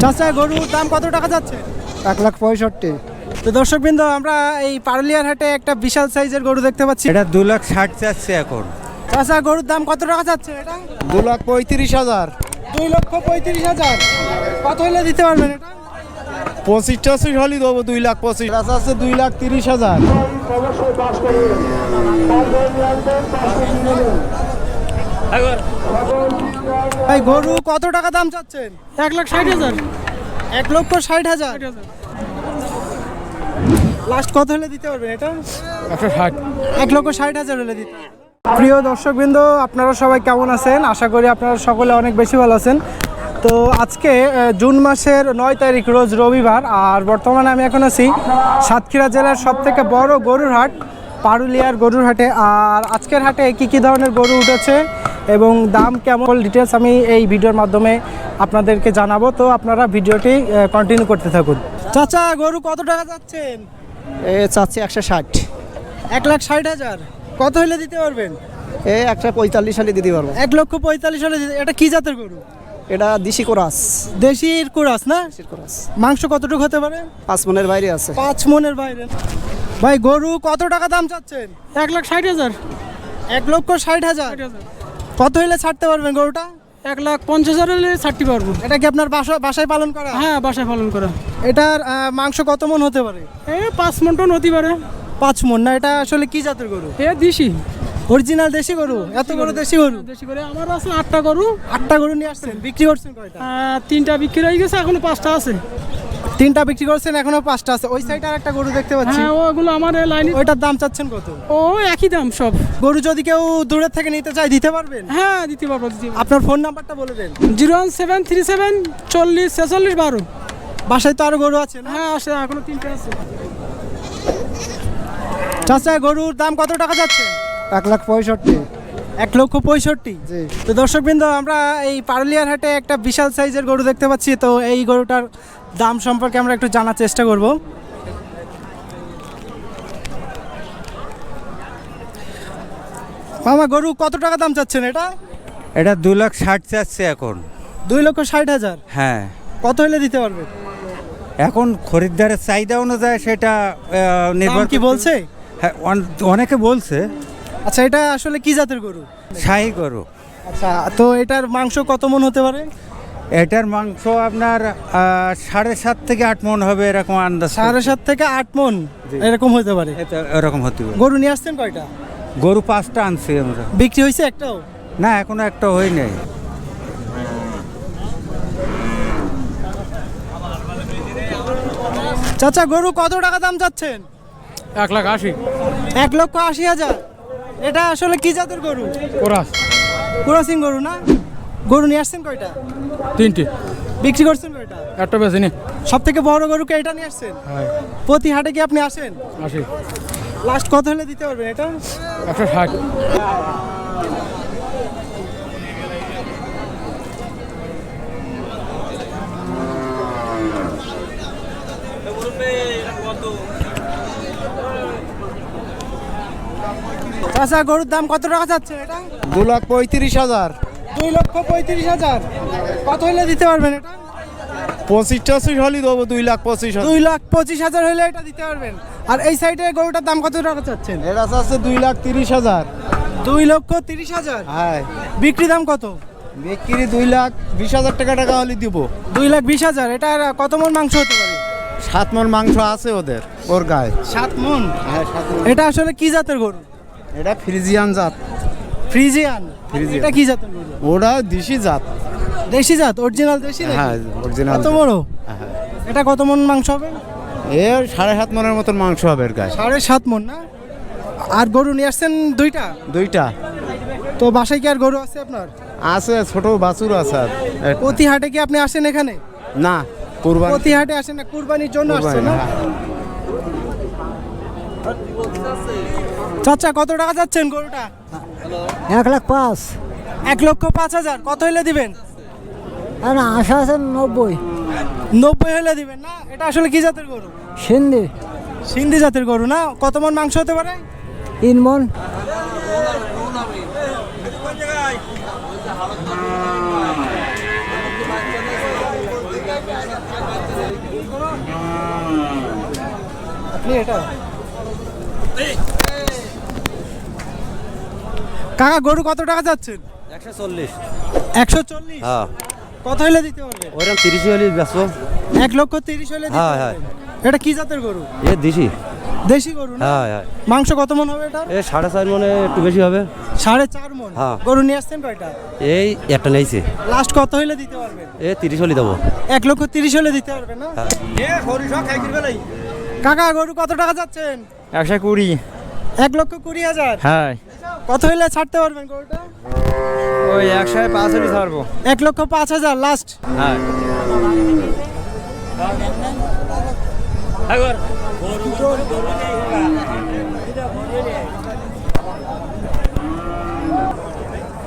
চাচা গরুর দাম কত টাকা যাচ্ছে? এক লাখ পঁয়ষট্টি। তো দর্শকবৃন্দ আমরা এই পারুলিয়ার হাটে একটা বিশাল সাইজের গরু দেখতে পাচ্ছি। এটা দু লাখ ষাট চাচ্ছে এখন। চাচা গরুর দাম কত টাকা যাচ্ছে? এটা? দু লাখ পঁয়ত্রিশ হাজার। দুই লক্ষ পঁয়ত্রিশ হাজার। কত হলে দিতে পারবেন এটা? পঁচিশ টচিশ হলেই দেবো দুই লাখ পঁচিশ। আছে আছে দুই লাখ তিরিশ হাজার। ভাই গরু কত টাকা দাম চাচ্ছেন? এক লাখ ষাট হাজার। এক লক্ষ ষাট হাজার? লাস্ট কত হলে দিতে পারবেন এটা? একশো ষাট। এক লক্ষ ষাট হাজার হলে দিতে প্রিয় দর্শকবৃন্দ আপনারা সবাই কেমন আছেন? আশা করি আপনারা সকলে অনেক বেশি ভালো আছেন। তো আজকে জুন মাসের নয় তারিখ রোজ রবিবার আর বর্তমানে আমি এখন আছি সাতক্ষীরা জেলার সব থেকে বড় গরুর হাট পারুলিয়ার গরুর হাটে। আর আজকের হাটে কি কি ধরনের গরু উঠেছে? এবং দাম কেমন? ডিটেলস আমি এই ভিডিওর মাধ্যমে আপনাদেরকে জানাব। তো আপনারা ভিডিওটি কন্টিনিউ করতে থাকুন। চাচা গরু কত টাকা যাচ্ছেন এ চাচ্ছি একশো ষাট। এক লাখ ষাট হাজার। কত হলে দিতে পারবেন? এ একশো পঁয়তাল্লিশ সালে দিতে পারব। এক লক্ষ পঁয়তাল্লিশ হলে এটা কি জাতের গরু? এটা দেশি কোরাস। দেশির কুরাস না? কোরাস। মাংস কতটুকু হতে পারে? পাঁচ মনের বাইরে আছে। পাঁচ মনের বাইরে। ভাই গরু কত টাকা দাম চাচ্ছেন? এক লাখ ষাট হাজার। এক লক্ষ ষাট হাজার। কত হলে ছাড়তে পারবেন গরুটা? এক লাখ পঞ্চাশ হাজার হলে ছাড়তে পারব। এটা কি আপনার বাসা বাসায় পালন করা? হ্যাঁ বাসায় পালন করা। এটার আহ, মাংস কত মন হতে পারে? এ পাঁচ মন টন হতে পারে। পাঁচ মন। না এটা আসলে কি জাতের গরু? এ দিছি অরিজিনাল দেশি গরু? এত বড় দেশি গরু? দেশি করে আমার আছে আটটা গরু। আটটা গরু নিয়ে আসছেন? বিক্রি করছেন কয়টা? আহ, তিনটা বিক্রি হয়ে গেছে এখনও পাঁচটা আছে। তিনটা বিক্রি করছেন এখনও পাঁচটা আছে। ওই সাইডে আর একটা গরু দেখতে পাচ্ছি। হ্যাঁ ওগুলো আমার লাইনে ওইটার দাম চাচ্ছেন কত? ও একই দাম সব। গরু যদি কেউ দূরের থেকে নিতে চায় দিতে পারবেন? হ্যাঁ দিতে পারব দিতে আপনার ফোন নাম্বারটা বলে দেন। Zero one seven three seven চল্লিশ ছেচল্লিশ বারো। বাসায় তো আরও গরু আছে হ্যাঁ আছে এখনও তিনটা আছে। চাচা গরুর দাম কত টাকা যাচ্ছে এক লাখ পঁয়ষট্টি। এক লক্ষ পঁয়ষট্টি? জি। তো দর্শকবৃন্দ আমরা এই পারুলিয়ার হাটে একটা বিশাল সাইজের গরু দেখতে পাচ্ছি। তো এই গরুটার দাম সম্পর্কে আমরা একটু জানার চেষ্টা করব। মামা গরু কত টাকা দাম চাচ্ছেন এটা? এটা দু লাখ ষাট চাচ্ছে এখন। দুই লক্ষ ষাট হাজার? হ্যাঁ। কত হলে দিতে পারবে? এখন খরিদ্দারের চাহিদা অনুযায়ী সেটা আহ, নির্ভর দাম কি বলছে? হ্যাঁ অন- অনেকে বলছে। আচ্ছা এটা আসলে কি জাতের গরু? শাহি গরু। আচ্ছা তো এটার মাংস কত মন হতে পারে? এটার মাংস আপনার সাড়ে সাত থেকে আট মন হবে এরকম আন্দাজ। সাড়ে সাত থেকে আট মন এরকম হতে পারে। এরকম হতে পারে। গরু নিয়ে আসছেন কয়টা? গরু পাঁচটা আনছি আমরা। বিক্রি হয়েছে একটাও? না এখনও একটা হয় নাই চাচা গরু কত টাকা দাম চাচ্ছেন? এক লাখ আশি। এক লক্ষ আশি হাজার। এটা আসলে কি জাতের গরু? কোরাস। ক্রসিং গরু না? গরু নিয়ে আসছেন কয়টা? তিনটে। বিক্রি করছেন কয়টা? একটা বেশি নি সব থেকে বড় গরুকে এটা নিয়ে আসছেন? প্রতি হাটে কি আপনি আসেন? আশি লাস্ট কত হলে দিতে পারবেন এটা? একশো ষাট। আচ্ছা গরুর দাম কত টাকা যাচ্ছে এটা? দু লাখ পঁয়ত্রিশ হাজার। দুই লক্ষ পঁয়ত্রিশ হাজার। কত হলে দিতে পারবেন এটা? পঁচিশ টচিশ হলেই দেবো দুই লাখ পঁচিশ দুই লাখ পঁচিশ হাজার হলে এটা দিতে পারবেন। আর এই সাইডে গরুটার দাম কত টাকা চাচ্ছেন? এটা আছে দুই লাখ তিরিশ হাজার। দুই লক্ষ তিরিশ হাজার? হ্যাঁ। বিক্রি দাম কত? বিক্রি দুই লাখ বিশ হাজার টাকা টাকা হলে দিব। দুই লাখ বিশ হাজার। এটা কত মন মাংস হতে পারে? সাত মন মাংস আছে ওদের ওর গায়ে। সাত মন? হ্যাঁ সাত। এটা আসলে কি জাতের গরু? এটা ফ্রিজিয়ান জাত। Friesian Friesian. এটা কি জাতের গরু? ওরা দেশি জাত। দেশি জাত অরিজিনাল দেশি নাকি? হ্যাঁ অরিজিনাল কত বড়? হ্যাঁ এটা কত মন মাংস হবে? এর সাড়ে সাত মনের মতন মাংস হবে এর গায়ে। সাড়ে সাত মন না? আর গরু নিয়ে আসছেন দুইটা? দুইটা। তো বাসায় কি আর গরু আছে আপনার? আছে ছোট বাছুর আছে আর। প্রতি হাটে কি আপনি আসেন এখানে? না কুরবানি। প্রতি হাটে আসেন না কুরবানির জন্য আসছেন না? হ্যাঁ। চাচা কত টাকা যাচ্ছেন গরুটা? এক লাখ পাঁচ। এক লক্ষ পাঁচ হাজার। কত হলে দিবেন? না আশা আছে নব্বই। নব্বই হলে দিবেন না? এটা আসলে কি জাতের গরু? সিন্ধি। সিন্ধি জাতের গরু না? কত মন মাংস হতে পারে? তিন মন। আপনি এটা? কাকা গরু কত টাকা যাচ্ছেন একশো চল্লিশ। একশো চল্লিশ? হ্যাঁ। কত হলে দিতে পারবেন ওইরকম তিরিশ হলে ব্যস্ত এক লক্ষ তিরিশ হলে হ্যাঁ, হ্যাঁ। এটা কি জাতের গরু? এ দিছি দেশি গরু না? হ্যাঁ হ্যাঁ। মাংস কত মন হবে এটা এ সাড়ে চার মানে একটু বেশি হবে। সাড়ে চার মন? হ্যাঁ। গরু নিয়ে আসছেন কয়টা? এই একটা নেইছে লাস্ট কত হলে দিতে পারবেন এ তিরিশ হলে দেবো। এক লক্ষ তিরিশ হলে দিতে পারবেন না? কাকা গরু কত টাকা যাচ্ছেন একশো কুড়ি। এক লক্ষ কুড়ি হাজার? হ্যাঁ। কত হলে ছাড়তে পারবেন গরুটা? ওই একশো পাঁচ হলে ছাড়বো। এক লক্ষ পাঁচ হাজার লাস্ট হ্যাঁ।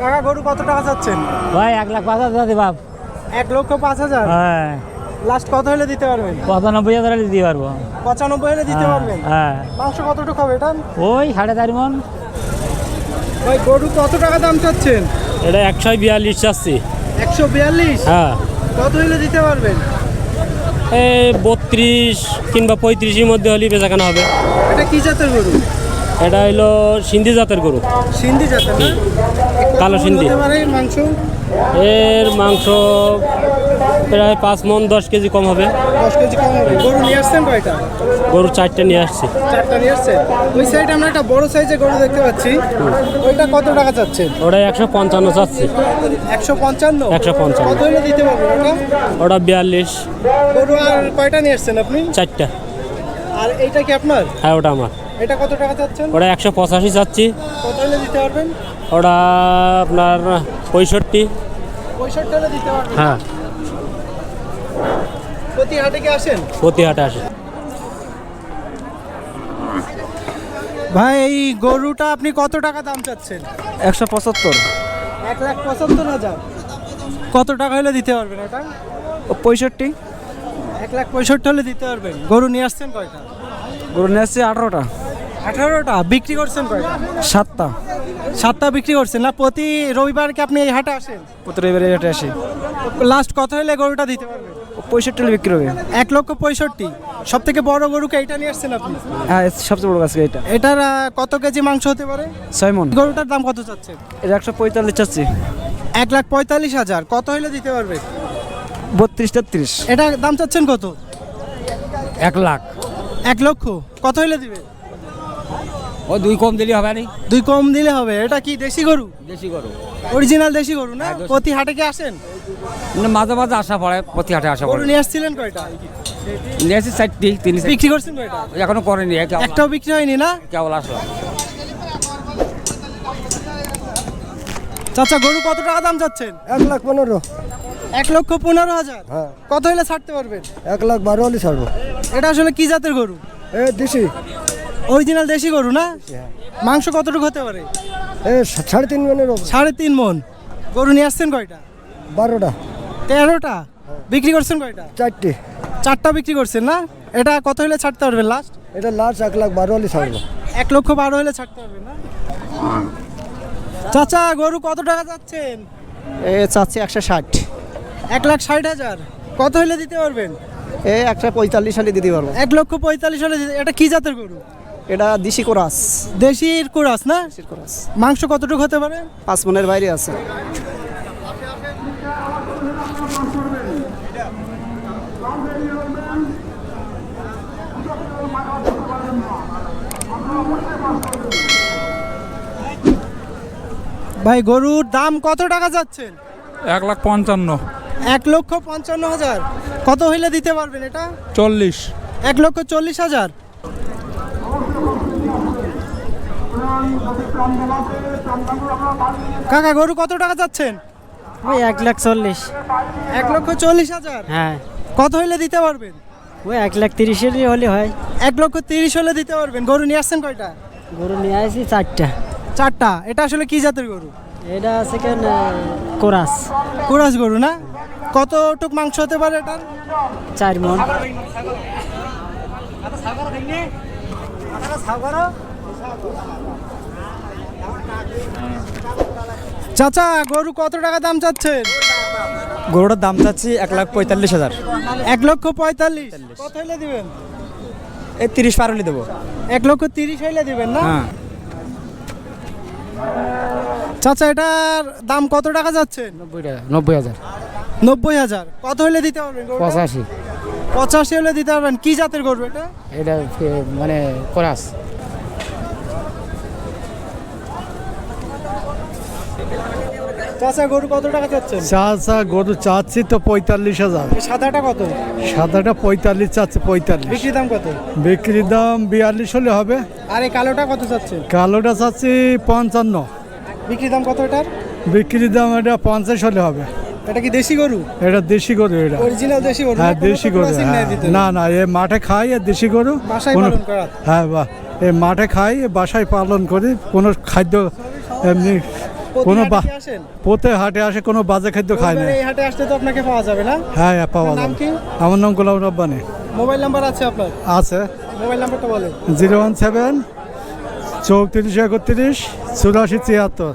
কাকা গরু কত টাকা যাচ্ছেন ভাই এক লাখ পাঁচ হাজার বাপ এক লক্ষ পাঁচ হাজার? হ্যাঁ। লাস্ট কত হলে দিতে পারবেন? পঁচানব্বই হাজার দিতে পারব। পঁচানব্বই হলে দিতে পারবেন? হ্যাঁ। মাংস কতটুকু হবে এটা ওই সাড়ে চার মন। ভাই গরু কত টাকা দাম চাচ্ছেন? এটা একশো বিয়াল্লিশ চাচ্ছি। একশো বিয়াল্লিশ? হ্যাঁ। কত হলে দিতে পারবেন? এই বত্রিশ কিংবা পঁয়ত্রিশের মধ্যে হলেই বেচাকেনা হবে। এটা কি জাতের গরু? এটা হলো সিন্ধি জাতের গরু। সিন্ধি জাতের কালো সিন্ধি। মাংস? এর মাংস প্রায় পাঁচ মন দশ কেজি কম হবে। দশ কেজি কম হবে। গরু নিয়ে আসছেন কয়টা? গরু চারটে নিয়ে আসছি। চারটা নিয়ে আসছেন। ওই সাইডে আমরা একটা বড় সাইজের গরু দেখতে পাচ্ছি। ওইটা কত টাকা চাচ্ছেন? ওটা একশো পঞ্চান্ন চাচ্ছি। একশো পঞ্চান্ন? 155 কত হলে দিতে পারবেন ওটা ওটা বিয়াল্লিশ। গরু আর কয়টা নিয়ে আসছেন আপনি? চারটা। আর এইটা কি আপনার? হ্যাঁ ওটা আমার। এটা কত টাকা চাচ্ছেন? ওটা একশো পঁচাশি চাচ্ছি। কত হলে দিতে পারবেন? ওটা আপনার পঁয়ষট্টি। পঁয়ষট্টি হলে দিতে পারবেন। হ্যাঁ। প্রতি হাটে কি আসেন? প্রতি হাটে আসে ভাই এই গরুটা আপনি কত টাকা দাম চাচ্ছেন? একশো পঁচাত্তর। এক লাখ পঁচাত্তর হাজার। কত টাকা হলে দিতে পারবেন এটা? পঁয়ষট্টি। এক লাখ পঁয়ষট্টি হলে দিতে পারবেন। গরু নিয়ে আসছেন কয়টা? গরু নিয়ে আসছে আঠারোটা। আঠারোটা? বিক্রি করছেন কয়টা? সাতটা। সাতটা বিক্রি করছেন না? প্রতি রবিবার কি আপনি এই হাটে আসেন? প্রতি রবিবারে হেঁটে আসি। লাস্ট কত হলে গরুটা দিতে পারবেন? পঁয়ষট্টি হলে বিক্রি হবে। এক লক্ষ পঁয়ষট্টি। সব থেকে বড় গরুকে এটা নিয়ে আসছেন আপনি? হ্যাঁ সবচেয়ে বড় গাছ এটা এটার আহ, কত কেজি মাংস হতে পারে? ছয় মন গরুটার দাম কত চাচ্ছেন এটা একশো পঁয়তাল্লিশ চাচ্ছি। এক লাখ পঁয়তাল্লিশ হাজার। কত হলে দিতে পারবে? বত্রিশ তেত্রিশ। এটা দাম চাচ্ছেন কত? এক লাখ। এক লক্ষ। কত হলে দিবে? ও দুই কম দিলে হবে না? দুই কম দিলে হবে। এটা কি দেশি গরু? দেশি গরু। অরিজিনাল দেশি গরু না? প্রতি হাটে কি আসেন? মাঝে মাঝে আসা পড়ে প্রতি হাটে আসা গরু নিয়ে আসছিলেন কয়টা? নিয়ে আসি চারটি তিন বিক্রি করছেন কয়টা? এখনও করেনি একটাও বিক্রি হয়নি না? কেবল আসলো। চাচা গরু কত টাকা দাম চাচ্ছেন? এক লাখ পনেরো। এক লক্ষ পনেরো হাজার? হ্যাঁ। কত হলে ছাড়তে পারবেন? এক লাখ বারো হলে ছাড়বো। এটা আসলে কি জাতের গরু? এ দিছি অরিজিনাল দেশি গরু না? মাংস কতটুকু হতে পারে? এ সাড়ে তিন মনের সাড়ে তিন মন। গরু নিয়ে আসছেন কয়টা? বারোটা। তেরোটা? বিক্রি করছেন কয়টা? চারটে। চারটা বিক্রি করছেন না? এটা কত হলে ছাড়তে পারবেন লাস্ট এটা লাস্ট এক লাখ বারো হলে ছাড়বো। এক লক্ষ বারো হলে ছাড়তে পারবেন না? চাচা গরু কত টাকা যাচ্ছেন এ চাচ্ছি একশো ষাট। এক লাখ ষাট হাজার। কত হলে দিতে পারবেন? এ একশো পঁয়তাল্লিশ হলে দিতে পারব। এক লক্ষ পঁয়তাল্লিশ হলে দিতে- এটা কি জাতের গরু? এটা দিশি কোরাস। দেশির কুরাস না? কোরাস। মাংস কতটুকু হতে পারে? পাঁচ মনের বাইরে আছে। ভাই গরুর দাম কত টাকা যাচ্ছেন এক লাখ পঞ্চান্ন। এক লক্ষ পঞ্চান্ন হাজার। কত হইলে দিতে পারবেন এটা? চল্লিশ। এক লক্ষ চল্লিশ হাজার। কাকা গরু কত টাকা যাচ্ছেন ওই এক লাখ চল্লিশ। এক লক্ষ চল্লিশ হাজার? হ্যাঁ। কত হইলে দিতে পারবেন? ওই এক লাখ তিরিশের হলে হয়। এক লক্ষ তিরিশ হলে দিতে পারবেন। গরু নিয়ে আসছেন কয়টা? গরু নিয়ে আসি চারটা। চারটা। এটা আসলে কি জাতের গরু? এটা আছে কেন কোরাস। কুরাস গরু না? কতটুক মাংস হতে পারে এটার চার মন। চাচা গরু কত টাকা দাম চাচ্ছেন? গরুটার দাম চাচ্ছি এক লাখ পঁয়তাল্লিশ হাজার। এক লক্ষ পঁয়তাল্লিশ। কত হইলে দিবেন? এই তিরিশ পার হলে দেবো। এক লক্ষ তিরিশ হইলে দিবেন না? হ্যাঁ। চাচা এটার দাম কত টাকা যাচ্ছে নব্বই টাকা নব্বই হাজার। নব্বই হাজার। কত হলে দিতে পারবেন পঁচাশি। পঁচাশি হলে দিতে পারবেন। কি জাতের গরু এটা? এটা মানে করাস। চাচা গরু কত টাকা চাচ্ছেন? চা চা গরু চাচ্ছি তো পঁয়তাল্লিশ হাজার। সাদাটা কত? সাদাটা পঁয়তাল্লিশ চাচ্ছে পঁয়তাল্লিশ। বিক্রি দাম কত? বিক্রির দাম বিয়াল্লিশ হলে হবে। আর এই কালোটা কত চাচ্ছেন? কালোটা চাচ্ছি পঞ্চান্ন। বিক্রি দাম কত এটার? বিক্রির দাম এটা পঞ্চাশ হলে হবে। এটা কি দেশি গরু? এটা দেশি গরু এটা। অরিজিনাল দেশি গরু হ্যাঁ না? দেশি গরু হ্যাঁ। না না এ মাঠে খাই আর দেশি গরু। বাসায় পালন করা? হ্যাঁ বাহ এ মাঠে খাই বাসায় পালন করি। কোনো খাদ্য এমনি কোনো? পোতে হাটে আসে কোনো বাজে খাদ্য খায় না। এই হাটে আসলে তো আপনাকে পাওয়া যাবে না? হ্যাঁ হ্যাঁ, পাওয়া যাবে। কি? আমার নাম গোলাম রব্বানি। মোবাইল নাম্বার আছে আপনার? আছে। মোবাইল নাম্বারটা বলেন। জিরো ওয়ান সেভেন চৌত্রিশ একত্রিশ চুরাশি ছিয়াত্তর।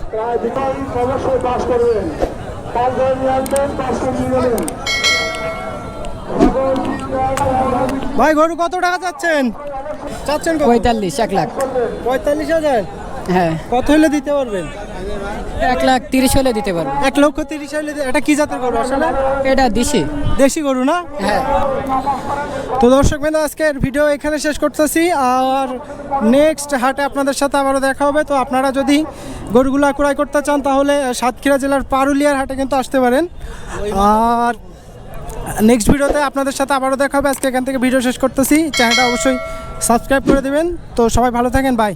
ভাই গরু কত টাকা চাচ্ছেন? চাচ্ছেন পঁয়তাল্লিশ এক লাখ। পঁয়তাল্লিশ হাজার? হ্যাঁ। কত হলে দিতে পারবেন? এক লাখ তিরিশ হলে দিতে পারব। এক লক্ষ তিরিশ হলে এটা কি জাতের গরু আসলে? এটা দিছি দেশি গরু না? হ্যাঁ। তো দর্শক বিন্দু আজকের ভিডিও এখানে শেষ করতেছি। আর নেক্সট হাটে আপনাদের সাথে আবারও দেখা হবে। তো আপনারা যদি গরুগুলা ক্রয় করতে চান তাহলে সাতক্ষীরা জেলার পারুলিয়ার হাটে কিন্তু আসতে পারেন। আর নেক্সট ভিডিওতে আপনাদের সাথে আবারও দেখা হবে। আজকে এখান থেকে ভিডিও শেষ করতেছি। চ্যানেলটা অবশ্যই সাবস্ক্রাইব করে দেবেন। তো সবাই ভালো থাকেন। বাই